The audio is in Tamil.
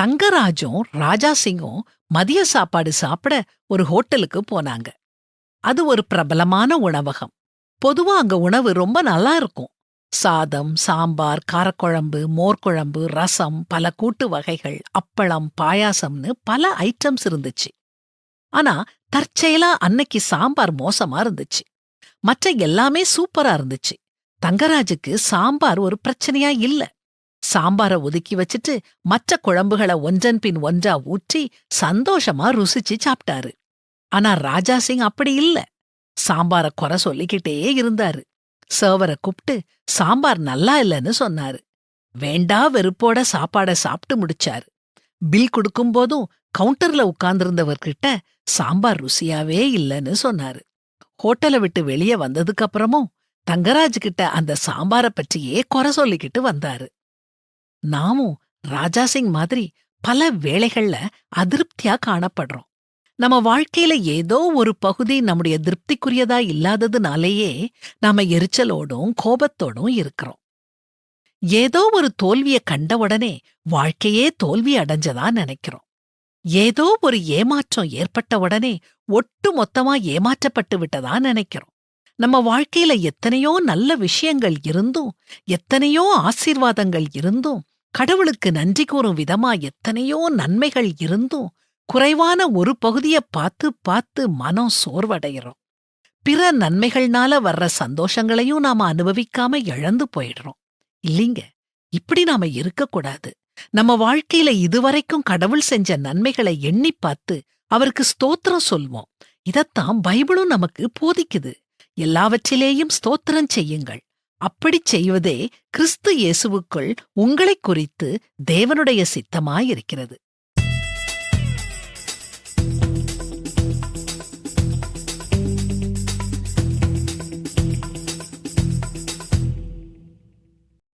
தங்கராஜும் ராஜா சிங்கும் மதிய சாப்பாடு சாப்பிட ஒரு ஹோட்டலுக்கு போனாங்க. அது ஒரு பிரபலமான உணவகம். பொதுவா அங்க உணவு ரொம்ப நல்லா இருக்கும். சாதம் சாம்பார் காரக்குழம்பு மோர்க்குழம்பு ரசம் பல கூட்டு வகைகள் அப்பளம் பாயாசம்னு பல ஐட்டம்ஸ் இருந்துச்சு. ஆனா தற்செயலா அன்னைக்கு சாம்பார் மோசமா இருந்துச்சு. மற்ற எல்லாமே சூப்பரா இருந்துச்சு. தங்கராஜுக்கு சாம்பார் ஒரு பிரச்சனையா இல்ல. சாம்பார ஒதுக்கி வச்சுட்டு மற்ற குழம்புகளை ஒன்றன் பின் ஒன்றா ஊற்றி சந்தோஷமா ருசிச்சு சாப்பிட்டாரு. ஆனா ராஜா சிங் அப்படி இல்ல. சாம்பார குறை சொல்லிக்கிட்டே இருந்தாரு. சர்வரை கூப்பிட்டு சாம்பார் நல்லா இல்லைன்னு சொன்னாரு. வேண்டா வெறுப்போட சாப்பாட சாப்பிட்டு முடிச்சாரு. பில் கொடுக்கும்போதும் கவுண்டர்ல உட்கார்ந்திருந்தவர்கிட்ட சாம்பார் ருசியாவே இல்லைன்னு சொன்னாரு. ஹோட்டலை விட்டு வெளியே வந்ததுக்கு அப்புறமும் தங்கராஜ் கிட்ட அந்த சாம்பார பற்றியே குறை சொல்லிக்கிட்டு வந்தாரு. நாமும் ராஜா சிங் மாதிரி பல வேளைகள்ல அதிருப்தியா காணப்படுறோம். நம்ம வாழ்க்கையில ஏதோ ஒரு பகுதி நம்முடைய திருப்திக்குரியதா இல்லாததுனாலேயே நாம எரிச்சலோடும் கோபத்தோடும் இருக்கிறோம். ஏதோ ஒரு தோல்விய கண்ட உடனே வாழ்க்கையே தோல்வி அடைஞ்சதா நினைக்கிறோம். ஏதோ ஒரு ஏமாற்றம் ஏற்பட்ட உடனே ஒட்டு மொத்தமா ஏமாற்றப்பட்டு விட்டதா நினைக்கிறோம். நம்ம வாழ்க்கையில எத்தனையோ நல்ல விஷயங்கள் இருந்தும் எத்தனையோ ஆசீர்வாதங்கள் இருந்தும் கடவுளுக்கு நன்றி கூறும் விதமா எத்தனையோ நன்மைகள் இருந்தும் குறைவான ஒரு பகுதிய பார்த்து பார்த்து மனம் சோர்வடைகிறோம். பிற நன்மைகள்னால வர்ற சந்தோஷங்களையும் நாம அனுபவிக்காம இழந்து போயிடுறோம். இல்லீங்க இப்படி நாம இருக்கக்கூடாது. நம்ம வாழ்க்கையில இதுவரைக்கும் கடவுள் செஞ்ச நன்மைகளை எண்ணி பார்த்து அவருக்கு ஸ்தோத்திரம் சொல்வோம். இதத்தான் பைபிளும் நமக்கு போதிக்குது. எல்லாவற்றிலேயும் ஸ்தோத்திரம் செய்யுங்கள். அப்படிச் செய்வதே கிறிஸ்து இயேசுவுக்குள் உங்களைக் குறித்து தேவனுடைய சித்தமாயிருக்கிறது.